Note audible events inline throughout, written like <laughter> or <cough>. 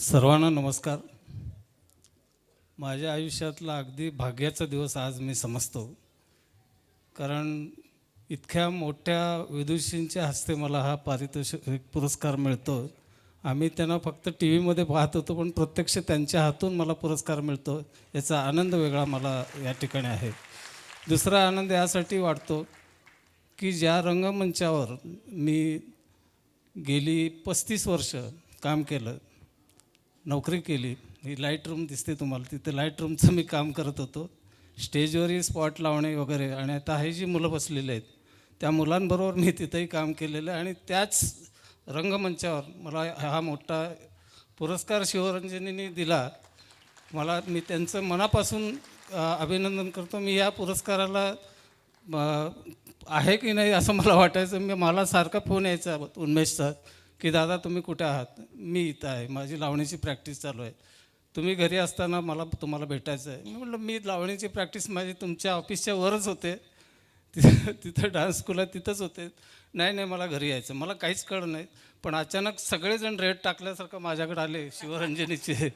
सर्वांना नमस्कार. माझ्या आयुष्यातला अगदी भाग्याचा दिवस आज मी समजतो. कारण इतक्या मोठ्या विदुषींच्या हस्ते मला हा पारितोषिक पुरस्कार मिळतो. आम्ही त्यांना फक्त टी व्हीमध्ये पाहत होतो पण प्रत्यक्ष त्यांच्या हातून मला पुरस्कार मिळतो याचा आनंद वेगळा मला या ठिकाणी आहे. दुसरा आनंद यासाठी वाटतो की ज्या रंगमंचावर मी गेली पस्तीस वर्ष काम केलं नोकरी केली. ही लाइट रूम दिसते तुम्हाला. तिथे लाइट रूमचं मी काम करत होतो. स्टेजवरही स्पॉट लावणे वगैरे. आणि आता हे जी मुलं बसलेली आहेत त्या मुलांबरोबर मी तिथंही काम केलेलं आहे. आणि त्याच रंगमंचावर मला हा मोठा पुरस्कार शिवरंजनीने दिला. मला मी त्यांचं मनापासून अभिनंदन करतो. मी या पुरस्काराला आहे की नाही असं मला वाटायचं. मी मला सारखा फोन यायचा उन्मेशचा की दादा तुम्ही कुठे आहात? मी इथं आहे. माझी लावणीची प्रॅक्टिस चालू आहे. तुम्ही घरी असताना मला तुम्हाला भेटायचं आहे मी म्हटलं मी लावणीची प्रॅक्टिस माझी तुमच्या ऑफिसच्या वरच होते. तिथं तिथं डान्स स्कूल आहे तिथंच होते. नाही नाही मला घरी यायचं मला काहीच कळलं नाही. पण अचानक सगळेजण रेट टाकल्यासारखं माझ्याकडे आले शिवरंजनीचे.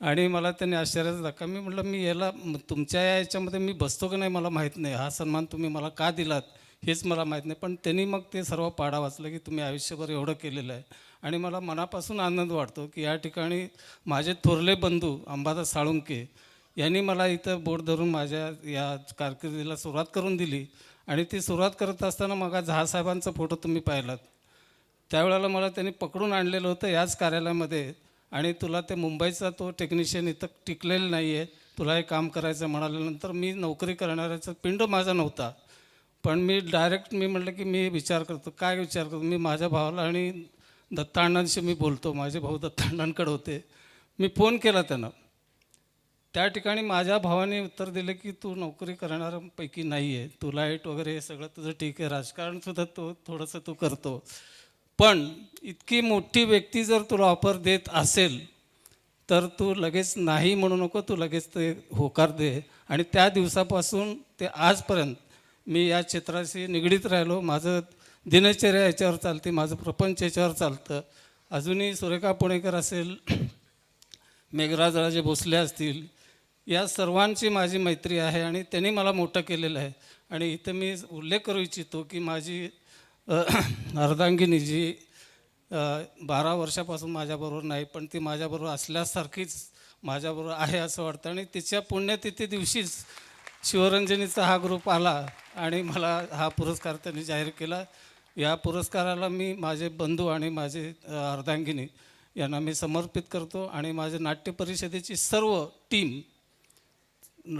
आणि मला त्यांनी आश्चर्याचा धक्का मी म्हटलं मी याला तुमच्या या याच्यामध्ये मी बसतो की नाही मला माहीत नाही. हा सन्मान तुम्ही मला का दिलात? हेच मला माहीत नाही. पण त्यांनी मग ते सर्व पाडा वाचलं की तुम्ही आयुष्यभर एवढं केलेलं आहे. आणि मला मनापासून आनंद वाटतो की या ठिकाणी माझे थोरले बंधू अंबादास साळुंके यांनी मला इथं बोट धरून माझ्या या कारकिर्दीला सुरुवात करून दिली. आणि ती सुरुवात करत असताना मग झासाहेबांचा फोटो तुम्ही पाहिलात. त्यावेळेला मला त्यांनी पकडून आणलेलं होतं याच कार्यालयामध्ये. आणि तुला ते मुंबईचा तो टेक्निशियन इथं टिकलेला नाही आहे तुला हे काम करायचं म्हणाल्यानंतर मी नोकरी करणाऱ्याचा पिंड माझा नव्हता. पण मी डायरेक्ट मी म्हटलं की मी विचार करतो. काय विचार करतो? मी माझ्या भावाला आणि दत्ताण्णांशी मी बोलतो. माझे भाऊ दत्ताण्णांकडे होते. मी फोन केला त्यांना. त्या ठिकाणी माझ्या भावाने उत्तर दिलं की तू नोकरी करणाऱ्यांपैकी नाही आहे तू लाइट वगैरे हे सगळं तुझं ठीक आहे. राजकारणसुद्धा तो थोडंसं तू करतो. पण इतकी मोठी व्यक्ती जर तुला ऑफर देत असेल तर तू लगेच नाही म्हणू नको. तू लगेच ते होकार दे. आणि त्या दिवसापासून ते आजपर्यंत मी या क्षेत्राशी निगडीत राहिलो. माझं दिनचर्या याच्यावर चालते माझं प्रपंच याच्यावर चालतं. अजूनही सुरेखा पुणेकर असेल <clears throat> मेघराजराजे भोसले असतील या सर्वांची माझी मैत्री आहे आणि त्यांनी मला मोठं केलेलं आहे. आणि इथं मी उल्लेख करू इच्छितो की माझी <clears throat> अर्धांगिनी जी बारा वर्षापासून माझ्याबरोबर नाही पण ती माझ्याबरोबर असल्यासारखीच माझ्याबरोबर आहे असं वाटतं. आणि तिच्या पुण्यतिथी दिवशीच शिवरंजनीचा हा ग्रुप आला आणि मला हा पुरस्कार त्यांनी जाहीर केला. या पुरस्काराला मी माझे बंधू आणि माझे अर्धांगिनी यांना मी समर्पित करतो आणि माझ्या नाट्य परिषदेची सर्व टीम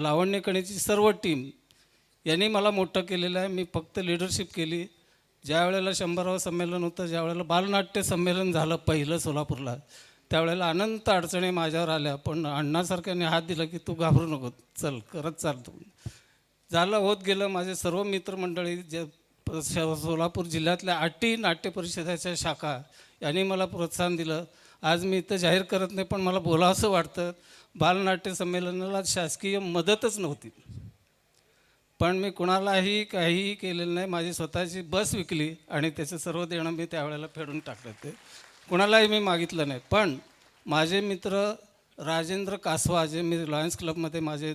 लावण्यकणीची सर्व टीम यांनी मला मोठं केलेलं आहे. मी फक्त लिडरशिप केली. ज्या वेळेला शंभरावं संमेलन होतं ज्या वेळेला बालनाट्य संमेलन झालं पहिलं सोलापूरला त्यावेळेला अनंत अडचणी माझ्यावर आल्या. पण अण्णासारख्याने हात दिला की तू घाबरू नको. चल करत चाल तू. झालं होत गेलं. माझे सर्व मित्रमंडळी जे श- सोलापूर जिल्ह्यातल्या आठही नाट्य परिषदेच्या शाखा यांनी मला प्रोत्साहन दिलं. आज मी इथं जाहीर करत नाही पण मला बोलावंसं वाटतं. बालनाट्य संमेलनाला शासकीय मदतच नव्हती. पण मी कुणालाही काहीही केलेलं नाही. माझी स्वतःची बस विकली आणि त्याचं सर्व देणं मी त्यावेळेला फेडून टाकलं ते. कुणालाही मी मागितलं नाही. पण माझे मित्र राजेंद्र कासवा जे मी लॉयन्स क्लबमध्ये माझे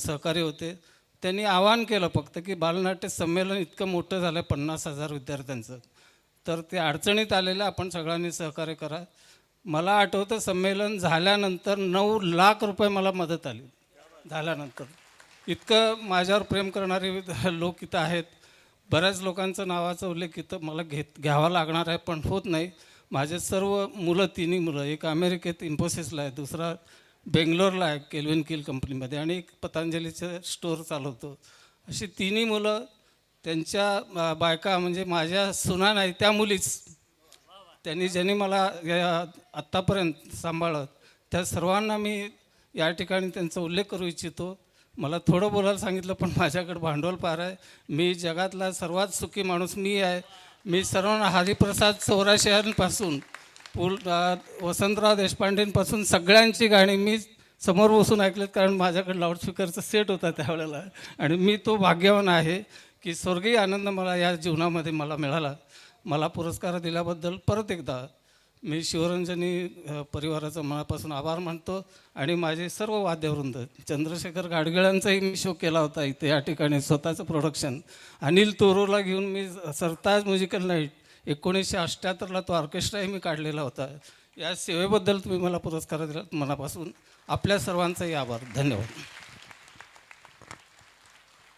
सहकारी होते. त्यांनी आवाहन केलं फक्त की बालनाट्य संमेलन इतकं मोठं झालं आहे पन्नास हजार विद्यार्थ्यांचं. तर ते अडचणीत आलेलं आपण सगळ्यांनी सहकार्य करा. मला आठवतं संमेलन झाल्यानंतर नऊ लाख रुपये मला मदत आली. झाल्यानंतर. इतकं माझ्यावर प्रेम करणारे <laughs> लोक इथं आहेत. बऱ्याच लोकांचं नावाचा उल्लेख इथं मला घेत घ्यावा लागणार आहे पण होत नाही. माझे सर्व मुलं तिन्ही मुलं एक अमेरिकेत इन्फोसिसला आहे दुसरा बेंगलोरला आहे केल्विन किल कंपनीमध्ये आणि एक पतंजलीचं स्टोअर चालवतो. अशी तिन्ही मुलं त्यांच्या बायका म्हणजे माझ्या सुना नाही त्या मुलीच. त्यांनी ज्यांनी मला या आत्तापर्यंत सांभाळत त्या सर्वांना मी या ठिकाणी त्यांचा उल्लेख करू इच्छितो. मला थोडं बोलायला सांगितलं पण माझ्याकडे भांडवल पार आहे. मी जगातला सर्वात सुखी माणूस मी आहे. मी सर्वांना हरिप्रसाद चौराशेपासून पुल वसंतराव देशपांडेंपासून सगळ्यांची गाणी मी समोर बसून ऐकलेत कारण माझ्याकडे लाऊडस्पीकरचा सेट होता त्यावेळेला. आणि मी तो भाग्यवान आहे की स्वर्गीय आनंद मला या जीवनामध्ये मला मिळाला. मला पुरस्कार दिल्याबद्दल परत एकदा मी शिवरंजनी परिवाराचा मनापासून आभार मानतो आणि माझे सर्व वाद्यवृंद चंद्रशेखर गाडगिळांचाही मी शो केला होता इथे या ठिकाणी स्वतःचं प्रोडक्शन अनिल तोरोला घेऊन मी सरताज म्युझिकल नाईट एकोणीसशे अठ्ठ्याहत्तरला तो ऑर्केस्ट्राही मी काढलेला होता. या सेवेबद्दल तुम्ही मला पुरस्कार दिला मनापासून. आपल्या सर्वांचाही आभार. धन्यवाद.